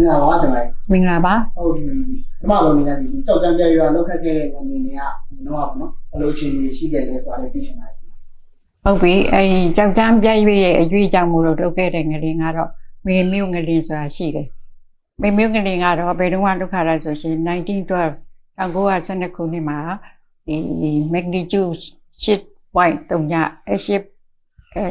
ငါဘာဆံလိုက်မင်္ဂလာပါဟုတ်ဒီဓမ္မလုံးနေတဲ့ဒီကြောက်တန်းပြရွာလောက်ခတ်ခဲ့တဲ့အနေနဲ့ကဒီတော့ပေါ့နော်ဘယ်လိုအခြေအနေရှိခဲ့လဲဆိုတာလည်းသိချင်ပါတယ်ဟုတ်ပြီအဲဒီကြောက်တန်းပြည့်ရဲ့အကျွေးကြောင့်မို့လို့ထုတ်ခဲ့တဲ့ငလင်ကတော့မေမြို့ငလင်ဆိုတာရှိတယ်မေမြို့ငလင်ကတော့ဘယ်တော့မှဒုက္ခရဆိုရှင်1912 1912ခုနှစ်မှာဒီ magnitude 6.3ညအရှိအဲ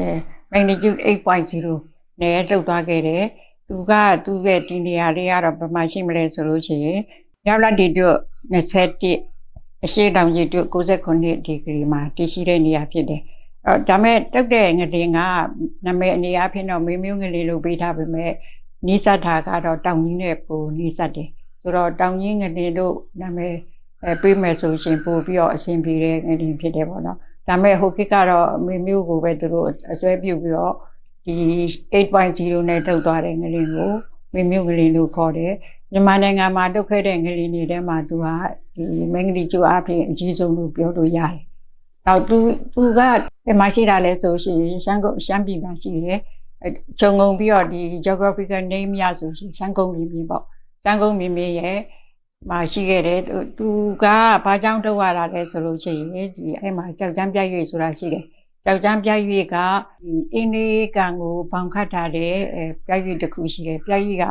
magnitude 8.0နဲ့လှုပ်သွားခဲ့တယ် သူကသူ့ရဲ့ဒီနေရာလေးကတော့ဘယ်မှာရှိမလဲဆိုလို့ရှိရင်ရောက်လာဒီတို့21အရှိတောင်ကြီးတို့69ဒီဂရီမှာတည်ရှိတဲ့နေရာဖြစ်တယ်အဲဒါမဲ့တုတ်တဲ့ငလင်ကနာမည်အနေအချင်းတော့မေမျိုးငလင်လို့ပေးထားပေမဲ့နီးစပ်တာကတော့တောင်ကြီးနဲ့ပူနီးစပ်တယ်ဆိုတော့တောင်ကြီးငလင်လို့နာမည်အဲပေးမယ်ဆိုရှင်ပို့ပြီးတော့အဆင်ပြေတဲ့ငလင်ဖြစ်တယ်ပေါ့နော်ဒါမဲ့ဟိုခေတ်ကတော့မေမျိုးကိုပဲသူတို့အစွဲပြုပြီးတော့ ဒီ8.0နဲ့ထုတ်သွားတဲ့ငလင်ကိုမေမျိုးငလင်လို့ခေါ်တယ်မြန်မာနိုင်ငံမှာတုတ်ခဲ့တဲ့ငလင်တွေထဲမှာသူကဒီမင်္ဂလိကျိုးအဖြစ်အကြီးဆုံးလို့ပြောလို့ရတယ်။နောက်သူသူကဘယ်မှာရှိတာလဲဆိုရှင်ရှမ်းကုန်းရှမ်းပြည်မှာရှိတယ်။အဲခြုံငုံပြီးတော့ဒီ geographical name ရဆိုရှင်ရှမ်းကုန်းပြည်ပြည်ပေါ့။ရှမ်းကုန်းပြည်ပြည်ရဲ့မှာရှိခဲ့တယ်သူသူကဘာကြောင့်ထုတ်ရတာလဲဆိုလို့ရှိရင်ဒီအဲ့မှာကြောက်ကြမ်းပြည့်ရွေဆိုတာရှိတယ်။ ကြောက်ကြမ်းပြည့်ရွေကဒီအင်းလေးကံကိုဘောင်ခတ်ထားတဲ့အဲပြည့်ရွေတစ်ခုရှိတယ်။ပြည့်ရွေက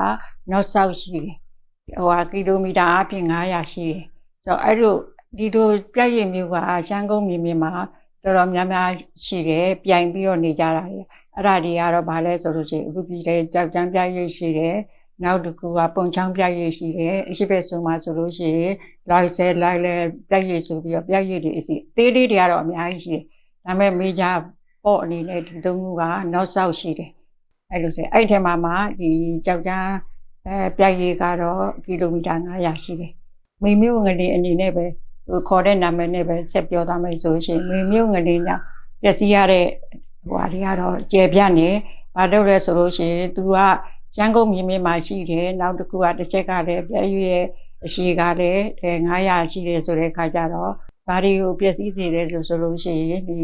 north south ရှိတယ်။ဟိုဟာကီလိုမီတာအပြင်900ရှိတယ်။ဆိုတော့အဲ့လိုဒီလိုပြည့်ရွေမျိုးကရှမ်းကုန်းပြည်ပြည်မှာတော်တော်များများရှိတယ်။ပြိုင်ပြီးတော့နေကြတာတွေ။အဲ့ဒါတွေကတော့ဗာလဲဆိုလို့ရှိရင်အခုပြည်တဲ့ကြောက်ကြမ်းပြည့်ရွေရှိတယ်။နောက်တစ်ခုကပုံချောင်းပြည့်ရွေရှိတယ်။အရှိဘက်ဆိုမှဆိုလို့ရှိရင်လိုက်ဆဲလိုက်လဲပြည့်ရွေဆိုပြီးတော့ပြည့်ရွေတွေအစီအသေးလေးတွေကတော့အများကြီးရှိတယ်။ ဒါပေမဲ့မေဂျာပေါ့အနေနဲ့ဒီသုံးခုကနောက်ဆောက်ရှိတယ်။အဲ့လိုဆိုအဲ့ထဲမှာမှဒီကြောက်ကြမ်းအဲပြည့်ရွေကတော့ကီလိုမီတာ900ရှိတယ်။မေမျိုးငလေးအနေနဲ့ပဲသူခေါ်တဲ့နာမည်နဲ့ပဲဆက်ပြောသွားမယ်ဆိုရှင်မေမျိုးငလေးညပျက်စီးရတဲ့ဟိုဟာတွေကတော့ကျေပြတ်နေဘာလို့လဲဆိုလို့ရှိရင်သူကရန်ကုန်မြေမြေမှာရှိတယ်နောက်တစ်ခုကတစ်ချက်ကလည်းပြည့်ရွေရဲ့အရှိကလည်းအဲ900ရှိတယ်ဆိုတဲ့အခါကျတော့ ဘာတွေကိုပျက်စီးစေတယ်လို့ဆိုလို့ရှိရင်ဒီ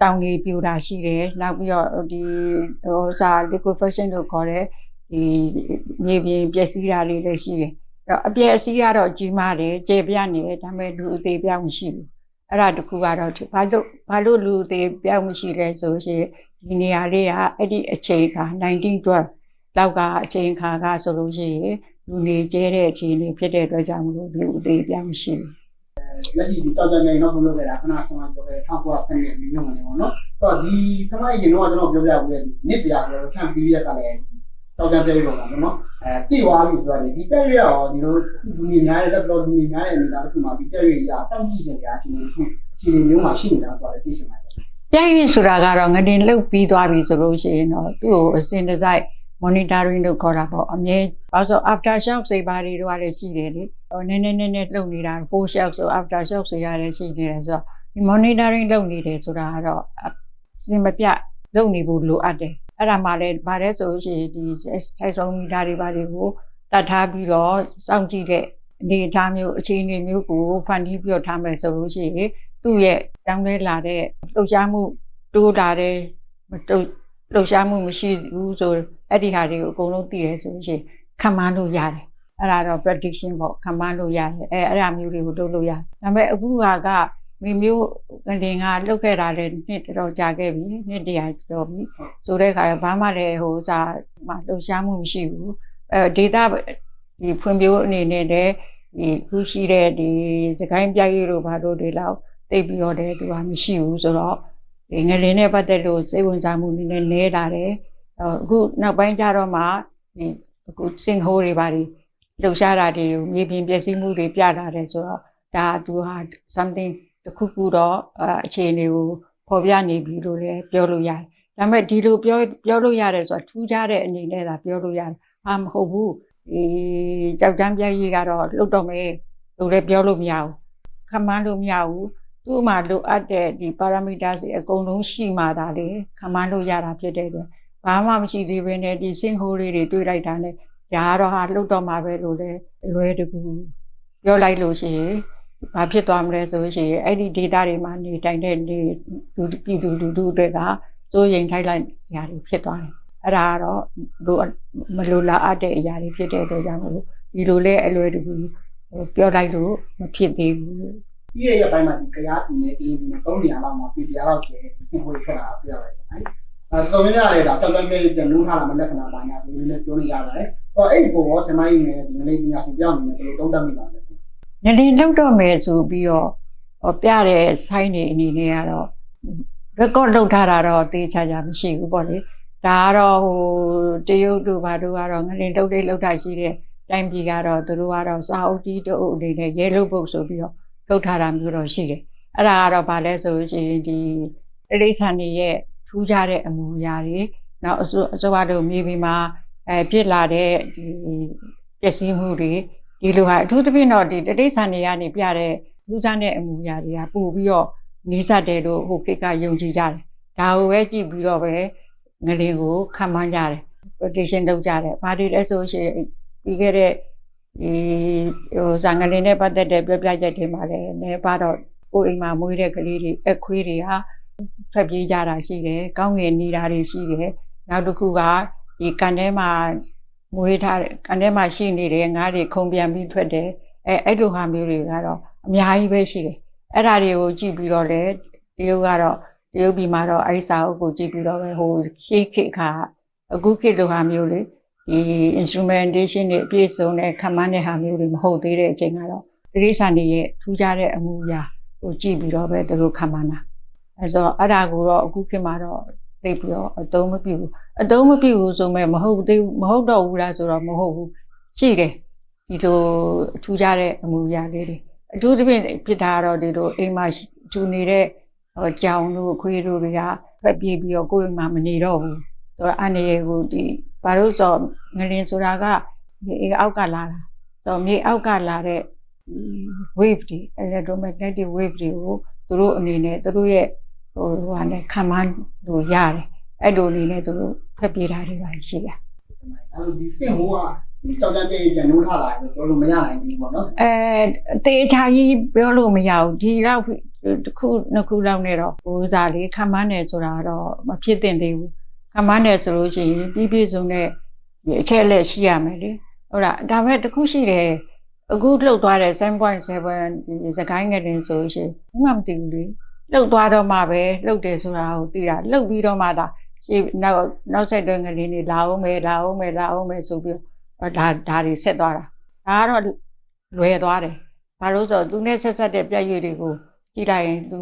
တောင်တွေပြူတာရှိတယ်နောက်ပြီးတော့ဒီဟိုစာ liquefaction လို့ခေါ်တဲ့ဒီမြေပြင်ပျက်စီးတာလေးလည်းရှိတယ်အဲ့တော့အပျက်အစီးကတော့ကြီးမားတယ်ကျေပြတ်နေတယ်ဒါပေမဲ့လူအသေးပြောင်းမရှိဘူးအဲ့ဒါတခုကတော့ဘာလို့ဘာလို့လူအသေးပြောင်းမရှိလဲဆိုရှင်ဒီနေရာလေးကအဲ့ဒီအချိန်က1912လောက်ကအချိန်ခါကဆိုလို့ရှိရင်လူနေကျဲတဲ့အခြေအနေဖြစ်တဲ့အတွက်ကြောင့်မလို့လူအသေးပြောင်းမရှိဘူး လက်ရှိဒီကြောက်တန်းပြနောက်ဆုံးလုပ်ခဲ့တာခဏဆောင်ပြောခဲ့1900ခန့်နဲ့မြို့ငနေပေါ့နော်ဆိုတော့ဒီခမရင်တော့ကျွန်တော်ပြောပြဘူးလေနစ်ပြဆိုတော့ခံပြီးရက်ကလည်းကြောက်တန်းပြရုံပါနော်အဲတိသွားပြီဆိုတော့ဒီပြည့်ရရောဒီလိုလူကြီးများတဲ့လက်တော်လူကြီးများတဲ့အနေနဲ့တစ်ခုမှဒီပြည့်ရရတောက်ကြည့်နေကြအချင်းတစ်ခုအချင်းမျိုးမှရှိနေတာဆိုတော့သိချင်ပါတယ်ပြည့်ရင်ဆိုတာကတော့ငတင်လုတ်ပြီးသွားပြီဆိုလို့ရှိရင်တော့သူ့ကိုအစဉ်တစိုက် monitoring လုပ်ခေါ်တာပေါ့အမြဲဘာလို့ after shock စေပါတွေတော့လည်းရှိတယ်လေဟိုနည်းနည်းနည်းနည်းလှုပ်နေတာ full shock ဆို after shock စေရတယ်ရှိနေတယ်ဆိုတော့ဒီ monitoring လုပ်နေတယ်ဆိုတာကတော့အစင်မပြတ်လုပ်နေဖို့လိုအပ်တယ်အဲ့ဒါမှလည်းဗါတဲ့ဆိုလို့ရှိရင်ဒီ seismometer တွေဘာတွေကိုတတ်ထားပြီးတော့စောင့်ကြည့်တဲ့အနေအထားမျိုးအခြေအနေမျိုးကိုဖန်တီးပြီးတော့ထားမယ်ဆိုလို့ရှိရင်သူ့ရဲ့တောင်းလဲလာတဲ့လှုပ်ရှားမှုတိုးလာတဲ့မတိုးလှုပ်ရှားမှုမရှိဘူးဆို အဲ့ဒီဟာတွေကိုအကုန်လုံးသိရဲဆိုလို့ရှိရင်ခံမှန်းလို့ရတယ်အဲ့ဒါတော့ prediction ပေါ့ခံမှန်းလို့ရတယ်အဲအဲ့ဒါမျိုးတွေကိုလုပ်လို့ရတယ်ဒါပေမဲ့အခုဟာကမိမျိုးငလင်ကလုတ်ခဲ့တာလည်းနှစ်တော်တော်ကြာခဲ့ပြီနှစ်တရာကျော်ပြီဆိုတဲ့အခါဘာမှလည်းဟိုစာမှလှုပ်ရှားမှုမရှိဘူးအဲ data ဒီဖွံ့ဖြိုးအနေနဲ့လည်းဒီခုရှိတဲ့ဒီစကိုင်းပြည့်ရိုးဘာတို့တွေလောက်တိတ်ပြီးတော့တယ်သူကမရှိဘူးဆိုတော့ဒီငလင်နဲ့ပတ်သက်လို့စိတ်ဝင်စားမှုနည်းနည်းနည်းလာတယ် အခုနောက်ပိုင်းကျတော့မှဒီအခုစင်ဟိုးတွေဘာတွေလှုပ်ရှားတာတွေမြေပြင်ပျက်စီးမှုတွေပြလာတယ်ဆိုတော့ဒါသူဟာ something တခုခုတော့အခြေအနေကိုပေါ်ပြနေပြီလို့လည်းပြောလို့ရတယ်ဒါပေမဲ့ဒီလိုပြောပြောလို့ရတယ်ဆိုတာထူးခြားတဲ့အနေနဲ့သာပြောလို့ရတယ်ဟာမဟုတ်ဘူးဒီကြောက်တန်းပြည့်ကတော့လှုပ်တော့မယ်လို့လည်းပြောလို့မရဘူးခမန်းလို့မရဘူးသူ့မှာလိုအပ်တဲ့ဒီ parameter တွေအကုန်လုံးရှိမှသာလေခမန်းလို့ရတာဖြစ်တဲ့အတွက် ဘာမှမရှိသေးဘဲနဲ့ဒီစင်ဟိုးလေးတွေတွေးလိုက်တာနဲ့ဒါကတော့ဟာလှုပ်တော့မှာပဲလို့လည်းအလွဲတကူပြောလိုက်လို့ရှိရင်ဘာဖြစ်သွားမလဲဆိုလို့ရှိရင်အဲ့ဒီ data တွေမှာနေတိုင်တဲ့နေလူပြည်သူလူထုတွေကစိုးရိမ်ထိုက်လိုက်ကြရတယ်ဖြစ်သွားတယ်အဲ့ဒါကတော့လိုမလိုလားအပ်တဲ့အရာတွေဖြစ်တဲ့အတွက်ကြောင့်မလို့ဒီလိုလဲအလွယ်တကူဟိုပြောလိုက်လို့မဖြစ်သေးဘူးပြီးရရဲ့ဘက်မှာဒီကြရားပြည်နယ်ပြည်နယ်၃နေရာလောက်မှာပြည်ပြားလောက်ကျသင်ဟိုထွက်လာပြရတယ်နော် အဲတော်တော်များများလည်းဒါတောက်တမ်းပြည့်ပြန်လို့ထားလာမလက္ခဏာပါညာဒီလိုလည်းပြောလို့ရပါတယ်ဟောအဲ့ဒီပုံရောဆမိုင်းနဲ့ဒီနေ့ပညာရှင်ပြောင်းနေတယ်ဘယ်လိုသုံးသပ်မိပါလဲနည်းနည်းလောက်တော့မယ်ဆိုပြီးတော့ဟောပြတဲ့ site တွေအနေနဲ့ကတော့ record လုပ်ထားတာတော့တေးချာချာမရှိဘူးပေါ့လေဒါကတော့ဟိုတရုတ်တို့ဘာတို့ကတော့ငလင်တုတ်တိတ်လောက်တာရှိတဲ့တိုင်းပြည်ကတော့သူတို့ကတော့စာအုပ်ကြီးတို့အနေနဲ့ရဲလုပ်ဖို့ဆိုပြီးတော့ထုတ်ထားတာမျိုးတော့ရှိတယ်အဲ့ဒါကတော့ဗာလဲဆိုလို့ရှိရင်ဒီတိရိစ္ဆာန်တွေရဲ့ ထူးခြားတဲ့အမူအရာတွေနောက်အစိုးအစိုးရတို့မြေပြင်မှာအဲပြစ်လာတဲ့ဒီပျက်စီးမှုတွေဒီလိုဟာအထူးသဖြင့်တော့ဒီတိရိစ္ဆာန်တွေကနေပြတဲ့ထူးခြားတဲ့အမူအရာတွေကပို့ပြီးတော့နီးစပ်တယ်လို့ဟိုခေတ်ကယုံကြည်ကြတယ်ဒါကိုပဲကြည့်ပြီးတော့ပဲငလင်ကိုခံမှန်းကြတယ် prediction လုပ်ကြတယ်ဘာတွေလဲဆိုရှင်ပြီးခဲ့တဲ့ဒီဟိုဇာငလင်နဲ့ပတ်သက်တဲ့ပြောပြချက်တွေမှာလည်းနည်းပါတော့ကိုယ်အိမ်မှာမွေးတဲ့ကလေးတွေအခွေးတွေဟာ ထွက်ပြေးကြတာရှိတယ်ကောင်းငင်နေတာတွေရှိတယ်နောက်တစ်ခုကဒီကန်ထဲမှာမွေးထားတဲ့ကန်ထဲမှာရှိနေတဲ့ငါးတွေခုံပြန်ပြီးထွက်တယ်အဲအဲ့လိုဟာမျိုးတွေကတော့အများကြီးပဲရှိတယ်အဲ့ဒါတွေကိုကြည့်ပြီးတော့လေတရုတ်ကတော့တရုတ်ပြည်မှာတော့အဲ့စာအုပ်ကိုကြည့်ပြီးတော့ပဲဟိုရှေးခေတ်ခါအခုခေတ်လိုဟာမျိုးလေဒီ instrumentation တွေအပြည့်စုံတဲ့ခန့်မှန်းတဲ့ဟာမျိုးတွေမဟုတ်သေးတဲ့အချိန်ကတော့တိရိစ္ဆာန်တွေရဲ့ထူးခြားတဲ့အမှုရာဟိုကြည့်ပြီးတော့ပဲသူတို့ခန့်မှန်းတာ အဲဆိုတော့အဲ့ဒါကိုတော့အခုခေတ်မှာတော့သိပြီးတော့အသုံးမပြုဘူးအသုံးမပြုဘူးဆိုမဲ့မဟုတ်သေးဘူးမဟုတ်တော့ဘူးလားဆိုတော့မဟုတ်ဘူးရှိတယ်ဒီလိုထူးခြားတဲ့အမှုရာလေးတွေအထူးသဖြင့်ဖြစ်တာကတော့ဒီလိုအိမ်မှာထူနေတဲ့ဟိုကြောင်တို့ခွေးတို့တွေကဖက်ပြေးပြီးတော့ကိုယ့်အိမ်မှာမနေတော့ဘူး။ဆိုတော့အနေရကိုဒီဘာလို့ဆိုငလင်ဆိုတာကမြေအောက်ကလာတာ။ဆိုတော့မြေအောက်ကလာတဲ့ wave တွေ electromagnetic wave တွေကိုသူတို့အနေနဲ့သူတို့ရဲ့ ဟိုဟိုဟာနဲ့ခံမှန်းလို့ရတယ်။အဲ့လိုအနေနဲ့သူတို့ဖက်ပြေးတာတွေပါရှိတယ်အဲလိုဒီစင်ဟိုကဒီတောက်တမ်းပြည့်ပြန်လို့ထားလာတယ်ပြောလို့မရနိုင်ဘူးပေါ့နော်အဲတေချာကြီးပြောလို့မရဘူးဒီတော့တစ်ခုနှစ်ခုလောက်နဲ့တော့ဟိုစားလေးခံမန်းတယ်ဆိုတာတော့မဖြစ်သင့်သေးဘူးခံမန်းတယ်ဆိုလို့ရှိရင်ပြီးပြည့်စုံတဲ့ဒီအချက်လက်ရှိရမယ်လေဟုတ်လားဒါပေမဲ့တစ်ခုရှိတယ်အခုလှုပ်သွားတဲ့7.7ဒီစကိုင်းငယ်တင်ဆိုလို့ရှိရင်ဘာမှမသိဘူးလေ လှုပ်သွားတော့မှပဲလှုပ်တယ်ဆိုတာကိုသိတာလှုပ်ပြီးတော့မှဒါရှေ့နောက်နောက်ဆက်တွဲငလင်းတွေလာအောင်မယ်လာအောင်မယ်လာအောင်မယ်ဆိုပြီးတော့ဒါဒါတွေဆက်သွားတာဒါကတော့လွယ်သွားတယ်။ဘာလို့ဆိုတော့သူနဲ့ဆက်ဆက်တဲ့ပြည့်ရွေတွေကိုကြည့်လိုက်ရင်သူ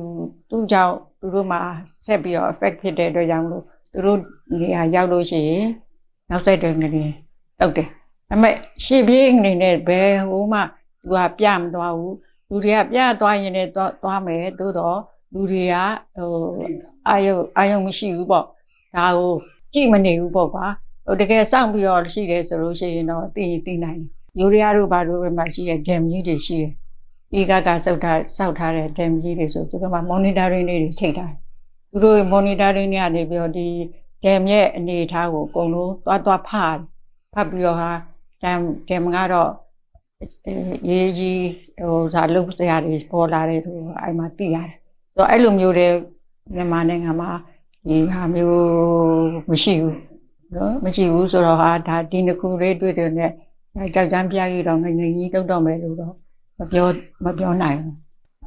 သူ့ကြောင့်သူတို့မှာဆက်ပြီးတော့ effect ဖြစ်တဲ့အတွက်ကြောင့်မလို့သူတို့နေရာရောက်လို့ရှိရင်နောက်ဆက်တွဲငလင်းတောက်တယ်။ဒါပေမဲ့ရှေ့ပြေးအနေနဲ့ဘယ်ဟိုမှသူကပြမသွားဘူး။လူတွေကပြသွားရင်လည်းသွားသွားမယ်သို့တော့ လူတွေကဟိုအာယုအာယုမရှိဘူးပေါ့။ဒါကိုကြည့်မနေဘူးပေါ့ကွာ။ဟိုတကယ်စောင့်ပြီးတော့ရှိတယ်ဆိုလို့ရှိရင်တော့သိရင်သိနိုင်တယ်။ယူရီးယားတို့ဘာတို့ပဲမှရှိတဲ့ dam ကြီးတွေရှိတယ်။ဒီကကစောက်ထားစောက်ထားတဲ့ dam ကြီးတွေဆိုသူတို့က monitoring လေးတွေထိတ်ထားတယ်။သူတို့ monitoring တွေကနေပြီးတော့ဒီ dam ရဲ့အနေအထားကိုအကုန်လုံးသွားသွားဖတ်တယ်။ဖတ်ပြီးတော့ဟာ dam dam ကတော့အဲရေးကြီးဟိုဇာလုတ်စရာတွေပေါ်လာတယ်လို့အဲ့မှာသိရတယ်။ဆို တော့အဲ့လိုမျိုးတွေမြန်မာနိုင်ငံမှာဒီဟာမျိုးမရှိဘူး။နော်မရှိဘူးဆိုတော့ဟာဒါဒီတစ်ခုလေးတွေ့တယ်နဲ့အဲကြောက်ကြမ်းပြရတော့ငငယ်ကြီးတုတ်တော့မယ်လို့တော့မပြောမပြောနိုင်ဘူး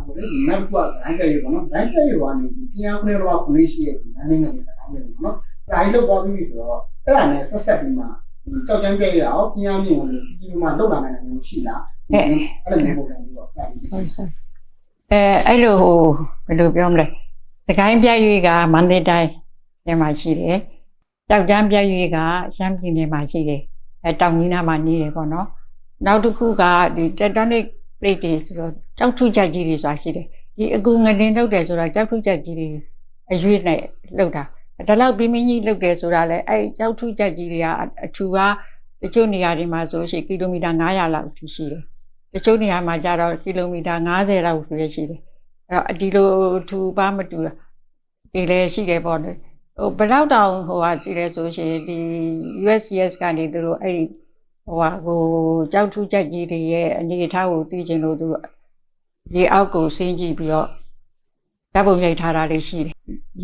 ဟိုလေနောက်ကဂိုင်းကြရပေါ့နော်ဂိုင်းကြရကနေဒီပြန်ခွဲတော့ခလေးရှိရဲ့ဒီနားနေငယ်နေတာအဲ့လိုနော်ဒါကြီးလောက်သွားပြီဆိုတော့အဲ့ဒါနဲ့ဆက်ဆက်ပြီးမှဒီတောက်တမ်းပြည့်ရအောင်ပြန်မြင်လို့ဒီဒီမှာလောက်လာနိုင်တယ်မျိုးရှိလားအဲ့လိုမျိုးပုံစံမျိုးပေါ့အဲ့ဒီ sorry sorry အဲအဲ့လိုဟိုဘယ်လိုပြောမလဲစကိုင်းပြရွေးကမန္တလေးတိုင်းထဲမှာရှိတယ်ကြောက်ကြမ်းပြရွေးကရှမ်းပြည်နယ်မှာရှိတယ်အဲတောင်ကြီးနားမှာနေတယ်ပေါ့နော်နောက်တစ်ခုကဒီ tectonic plate တွေဆိုတော့ကြောက်ထုချက်ကြီးတွေဆိုတာရှိတယ်ဒီအကူငတင်လောက်တယ်ဆိုတော့ကြောက်ထုချက်ကြီးတွေအရွေးနဲ့လောက်တာဒါလောက်ပြင်းပြင်းကြီးလောက်တယ်ဆိုတာလေအဲကြောက်ထုချက်ကြီးတွေကအထူကတချို့နေရာတွေမှာဆိုရှင်ကီလိုမီတာ900လောက်ထိရှိတယ် တချို့နေရာမှာကျတော့ကီလိုမီတာ90လောက်ပဲရှိတယ်အဲ့တော့ဒီလိုထူပါမတူတာဒီလည်းရှိတယ်ပေါ့လေဟိုဘယ်တော့တောင်ဟိုဟာကြည့်လဲဆိုရှင်ဒီ USCS ကနေသူတို့အဲ့ဒီဟိုဟာကိုကြောက်ထူးချက်ကြီးတွေရဲ့အနေအထားကိုသိချင်လို့သူတို့ရေအောက်ကိုဆင်းကြည့်ပြီးတော့ဓာတ်ပုံရိုက်ထားတာလေးရှိတယ်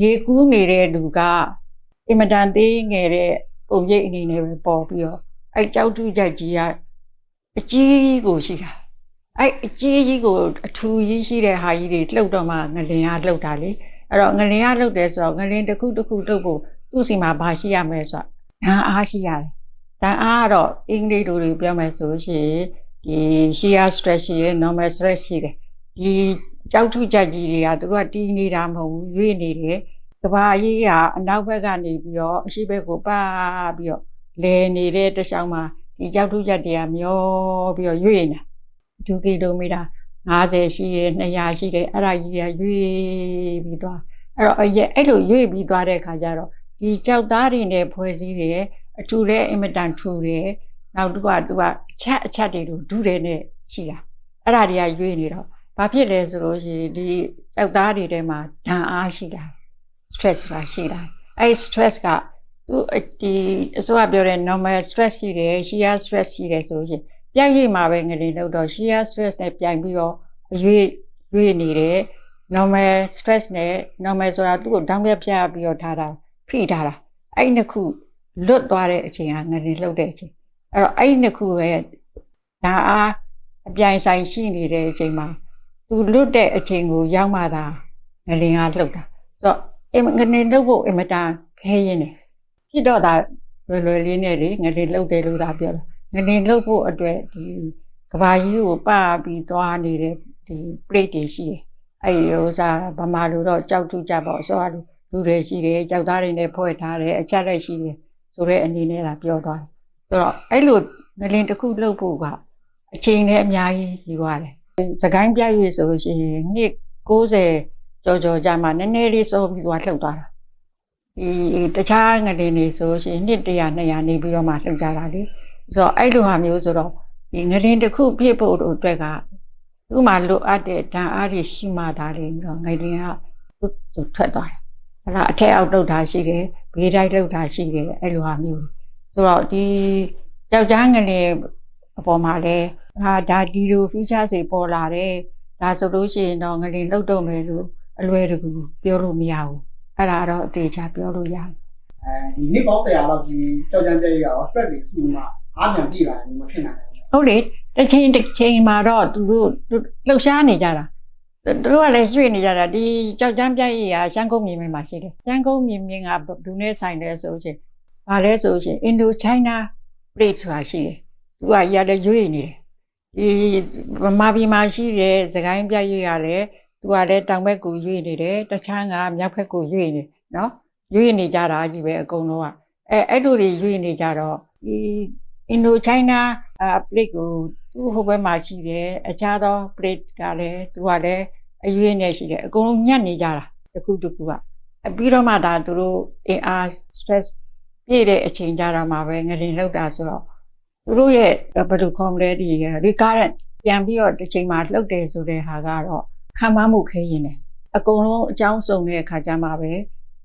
ရေကူးနေတဲ့လူကအင်မတန်သေးငယ်တဲ့ပုံရိပ်အနေနဲ့ပဲပေါ်ပြီးတော့အဲ့ကြောက်ထုချက်ကြီးက အကြီးကိုရှိတာအဲ့အကြီးကြီးကိုအထူကြီးရှိတဲ့ဟာကြီးတွေလှုပ်တော့မှငလင်ကလှုပ်တာလေအဲ့တော့ငလင်ကလှုပ်တယ်ဆိုတော့ငလင်တစ်ခုတစ်ခုလှုပ်ဖို့သူ့စီမှာဘာရှိရမလဲဆိုတော့ဓာတ်အားရှိရတယ်ဓာတ်အားကတော့အင်္ဂလိပ်လိုတွေပြောမယ်ဆိုလို့ရှိရင်ဒီ shear stress ရှိတယ် normal stress ရှိတယ်ဒီကြောက်ထုချက်ကြီးတွေကသူတို့ကတီးနေတာမဟုတ်ဘူးရွေ့နေတယ်ကဘာကြီးကအနောက်ဘက်ကနေပြီးတော့အရှိဘက်ကိုပါပြီးတော့လဲနေတဲ့တစ်ချောင်းမှာ ဒီကြောက်ထုချက်တွေကမျောပြီးတော့ရွေ့နေဒုကီလိုမီတာ50ရှိရ200ရှိတယ်အဲ့ဒါကြီးကရွေ့ပြီးသွားအဲ့တော့အရဲ့အဲ့လိုရွေ့ပြီးသွားတဲ့ခါကျတော့ဒီကြောက်သားတွေနဲ့ဖွဲ့စည်းတယ်အထူလည်းအင်မတန်ထူတယ်နောက်တစ်ခုကသူကအချက်အချက်တွေတို့ဒုတယ်နဲ့ရှိတာအဲ့ဒါတွေကရွေ့နေတော့ဘာဖြစ်လဲဆိုလို့ရှိရင်ဒီကြောက်သားတွေထဲမှာဓာတ်အားရှိတာ stress ပါရှိတာအဲ့ stress က သူဒီအစိုးရပြောတဲ့ normal stress ရှိတယ် shear stress ရှိတယ်ဆိုလို့ရှိရင်ပြိုင်ရိပ်မှာပဲငလင်လို့တော့ shear stress နဲ့ပြိုင်ပြီးတော့အရွေ့ရွေ့နေတယ် normal stress နဲ့ normal ဆိုတာသူ့ကို down ပြပြပြီးတော့ထားတာဖိထားတာအဲ့နှစ်ခုလွတ်သွားတဲ့အချိန်ကငလင်လှုပ်တဲ့အချိန်အဲ့တော့အဲ့နှစ်ခုပဲဒါအားအပြိုင်ဆိုင်ရှိနေတဲ့အချိန်မှာသူလွတ်တဲ့အချိန်ကိုရောက်မှသာငလင်ကလှုပ်တာဆိုတော့အင်ငနေလုပ်ဖို့အင်မတန်ခဲရင်တယ် ဖြစ်တော့ဒါလွယ်လွယ်လေးနဲ့လေငနေလုပ်တယ်လို့သာပြောတာငနေလုပ်ဖို့အတွက်ဒီကဘာကြီးကိုပပြီးသွားနေတဲ့ဒီ plate တွေရှိတယ်အဲ့ဒီဥစားဗမာလူတော့ကြောက်ထူကြပေါ့ဆိုတော့လူတွေရှိတယ်ကြောက်သားတွေနဲ့ဖွဲ့ထားတယ်အချက်လက်ရှိတယ်ဆိုတဲ့အနေနဲ့လာပြောသွားတယ်ဆိုတော့အဲ့လိုငလင်တစ်ခုလုပ်ဖို့ကအချိန်နဲ့အများကြီးကြီးသွားတယ်စကိုင်းပြရွေးဆိုလို့ရှိရင်နှစ်60ကြော်ကြော်ကြမှာနည်းနည်းလေးစောပြီးသွားလှုပ်သွားတာ ဒီတခြားငလင်တွေဆိုရှင်နှစ်100 200နေပြီးတော့မှလှုပ်ကြတာလေဆိုတော့အဲ့လိုဟာမျိုးဆိုတော့ဒီငလင်တစ်ခုပြည့်ဖို့အတွက်ကသူ့မှာလိုအပ်တဲ့ဓာတ်အားတွေရှိမှဒါလေတော့ငလင်ကသူထွက်သွားတယ်အဲ့ဒါအထက်အောက်လှုပ်တာရှိတယ်ဘေးတိုင်းလှုပ်တာရှိတယ်အဲ့လိုဟာမျိုးဆိုတော့ဒီကြောက်ကြားငလင်အပေါ်မှာလဲဟာဒါဒီလို feature တွေပေါ်လာတယ်ဒါဆိုလို့ရှိရင်တော့ငလင်လှုပ်တော့မယ်လို့အလွယ်တကူပြောလို့မရဘူး အဲ့ဒါတော့အသေးချာပြောလို့ရတယ်အဲဒီနှစ်ပေါင်း100လောက်ဒီကြောက်ကြံပြည့်ရအောင် stress တွေစုမှအားပြန်ပြည့်လာရင်မဖြစ်နိုင်ဘူးဟုတ်လေတစ်ချိန်တစ်ချိန်မှာတော့သူတို့လှုပ်ရှားနေကြတာသူတို့ကလည်းရွှေ့နေကြတာဒီကြောက်ကြမ်းပြိုက်ရရာရှမ်းကုန်းမြေမြင့်မှာရှိတယ်ရှမ်းကုန်းမြေမြင့်ကဘယ်သူနဲ့ဆိုင်လဲဆိုရှင်ဘာလဲဆိုရှင် Indo China plate ဆိုတာရှိတယ်သူကရလည်းရွေ့နေတယ်ဒီဗမာပြည်မှာရှိတဲ့သခိုင်းပြိုက်ရရလည်း သူကလည်းတောင်ဘက်ကိုရွေ့နေတယ်တခြားကမြောက်ဘက်ကိုရွေ့နေနော်ရွေ့နေကြတာကြီးပဲအကုန်လုံးကအဲအဲ့လိုတွေရွေ့နေကြတော့ဒီအင်ဒိုချိုင်းနာအပလစ်ကိုသူ့ဟိုဘက်မှာရှိတယ်အခြားသော plate ကလည်းသူကလည်းအရွေးနဲ့ရှိတယ်အကုန်လုံးညက်နေကြတာတစ်ခုတစ်ခုကအပြီးတော့မှဒါသူတို့အင်အား stress ပြည့်တဲ့အချိန်ကြတာမှာပဲငလင်လောက်တာဆိုတော့သူတို့ရဲ့ဘယ်လိုခေါ်မလဲဒီ recurrent ပြန်ပြီးတော့တစ်ချိန်မှာလှုပ်တယ်ဆိုတဲ့ဟာကတော့ ခံမမှုခဲရင်တယ်အကုန်လုံးအကြောင်းစုံတဲ့အခါကျမှပဲ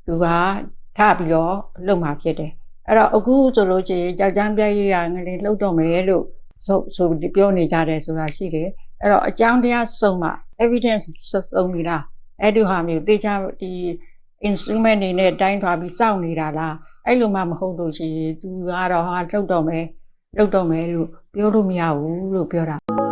သူကထပြီးတော့လှုပ်မှာဖြစ်တယ်အဲ့တော့အခုဆိုလို့ချင်းကြောက်ကြမ်းပြည့်ရငလေးလှုပ်တော့မယ်လို့ဆိုဆိုပြောနေကြတယ်ဆိုတာရှိတယ်အဲ့တော့အကြောင်းတရားစုံမှ evidence စုံနေတာအဲ့ဒီဟာမျိုးတေချာဒီ instrument တွေနဲ့တိုင်းထွာပြီးစောင့်နေတာလားအဲ့လိုမှမဟုတ်လို့ရှိရင်သူကတော့ဟာလှုပ်တော့မယ်လှုပ်တော့မယ်လို့ပြောလို့မရဘူးလို့ပြောတာ